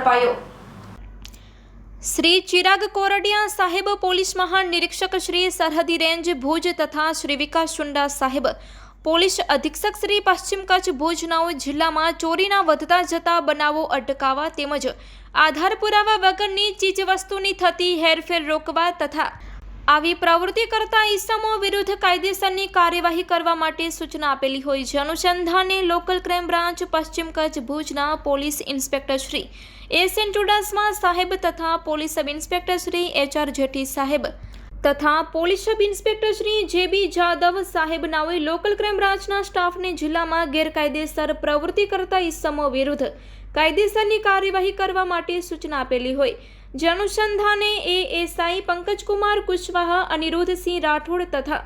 ઝડપાયો. શ્રી ચિરાગ કોરડિયા સાહેબ પોલીસ મહાનિરીક્ષક શ્રી સરહદી રેન્જ ભુજ તથા શ્રી વિકાસ ચુંડા સાહેબ. પોલીસ અધિક્ષક શ્રી પશ્ચિમ કચ્છ ભુજનાઓ જિલ્લામાં ચોરીના વધતા જતા બનાવો અટકાવવા તેમજ આધાર પુરાવા વગરની ચીજવસ્તુની થતી હેરફેર રોકવા તથા આવી પ્રવૃત્તિ કરતા ઈસમો વિરુદ્ધ કાયદેસરની કાર્યવાહી કરવા માટે સૂચના આપેલી હોય છે. અનુસંધાને લોકલ ક્રાઇમ બ્રાન્ચ, પશ્ચિમ કચ્છ ભુજના police inspector Shri S N Chudasama સાહેબ તથા police sub inspector Shri H R Jethi સાહેબ તથા પોલીસ સબ ઇન્સ્પેક્ટર શ્રી જે બી જાદવ સાહેબ નાઓએ લોકલ ક્રાઇમ બ્રાન્ચના સ્ટાફને જિલ્લામાં ગેરકાયદેસર પ્રવૃત્તિ કરતા ઈસમો વિરુદ્ધ કાયદેસરની કાર્યવાહી કરવા માટે સૂચના આપેલી હોય. જે અનુસંધાને એએસઆઈ પંકજકુમાર કુશવાહા, અનિરુદ્ધસિંહ રાઠોડ તથા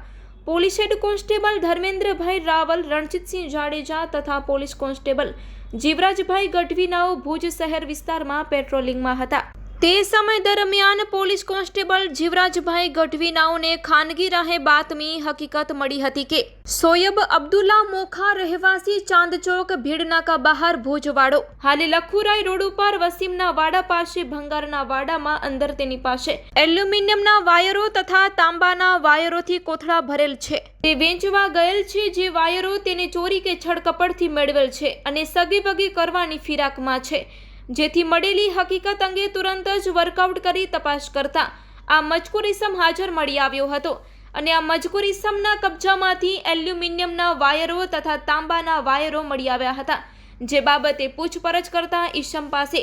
police head constable Dharmendrabhai Raval, Ranjitsinh Jadeja તથા પોલીસ કોન્સ્ટેબલ જીવરાજભાઈ ગઢવીનાઓ ભુજ શહેર વિસ્તારમાં પેટ્રોલિંગમાં હતા. તે સમય દરમિયાન પોલીસ કોન્સ્ટેબલ જીવરાજભાઈ ગઢવીનાઓને ખાનગી રાહે બાતમી હકીકત મળી હતી કે સોયબ અબ્દુલ્લા મોખા રહેવાસી ચાંદચોક ભીડનાકા બહાર ભોજવાડો. હાલે લખુરાઈ રોડ ઉપર વસીમના વાડા પાસે, ભંગારના વાડામાં અંદર તેની પાસે. એલ્યુમિનિયમના વાયરો તથા તાંબાના વાયરોથી કોથળા ભરેલ છે. તે વેચવા ગયેલ છે જે વાયરો તેને ચોરી કે છળકપડથી મેળવેલ છે અને સગી વગી કરવાની ફિરાકમાં છે. જેથી મળેલી હકીકત અંગે તુરંત જ વર્કઆઉટ કરી તપાસ કરતા આ મજકૂર ઇસમ હાજર મળી આવ્યો હતો અને આ મજકૂર ઇસમના કબજામાંથી એલ્યુમિનિયમના વાયરો તથા તાંબાના વાયરો મળી આવ્યા હતા. જે બાબતે પૂછપરછ કરતા ઈશમ પાસે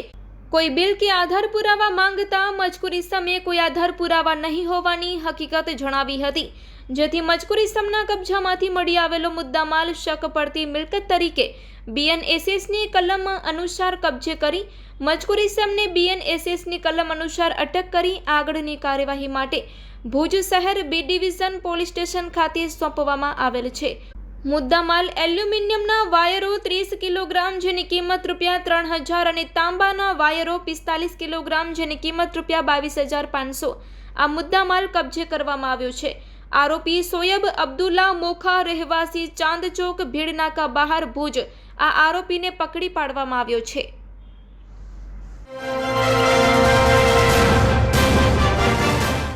કોઈ બિલ કે આધાર પુરાવા માંગતા મજકૂર ઇસમે કોઈ આધાર પુરાવા નહીં હોવાની હકીકત જણાવી હતી. જેથી મજકુરી ઇસમના કબજામાંથી મળી આવેલો મુદ્દામાલ શક પડતી મિલકત તરીકે બીએનએસએસની કલમ અનુસાર કબજે કરી, મજકુરી સમને બીએનએસએસની કલમ અનુસાર અટક કરી આગળની કાર્યવાહી માટે ભુજ શહેર બી ડિવિઝન પોલીસ સ્ટેશન ખાતે સોંપવામાં આવેલ છે. મુદ્દામાલ એલ્યુમિનિયમના વાયરો ત્રીસ કિલોગ્રામ જેની કિંમત રૂપિયા ત્રણ હજાર અને તાંબાના વાયરો પિસ્તાલીસ કિલોગ્રામ જેની કિંમત રૂપિયા બાવીસ હજાર પાંચસો. આ મુદ્દામાલ કબજે કરવામાં આવ્યો છે. આરોપી સોયબ અબ્દુલ્લા મોખા રહેવાસી ચાંદચોક ભીડનાકા બહાર ભુજ. આ આરોપીને પકડી પાડવામાં આવ્યો છે.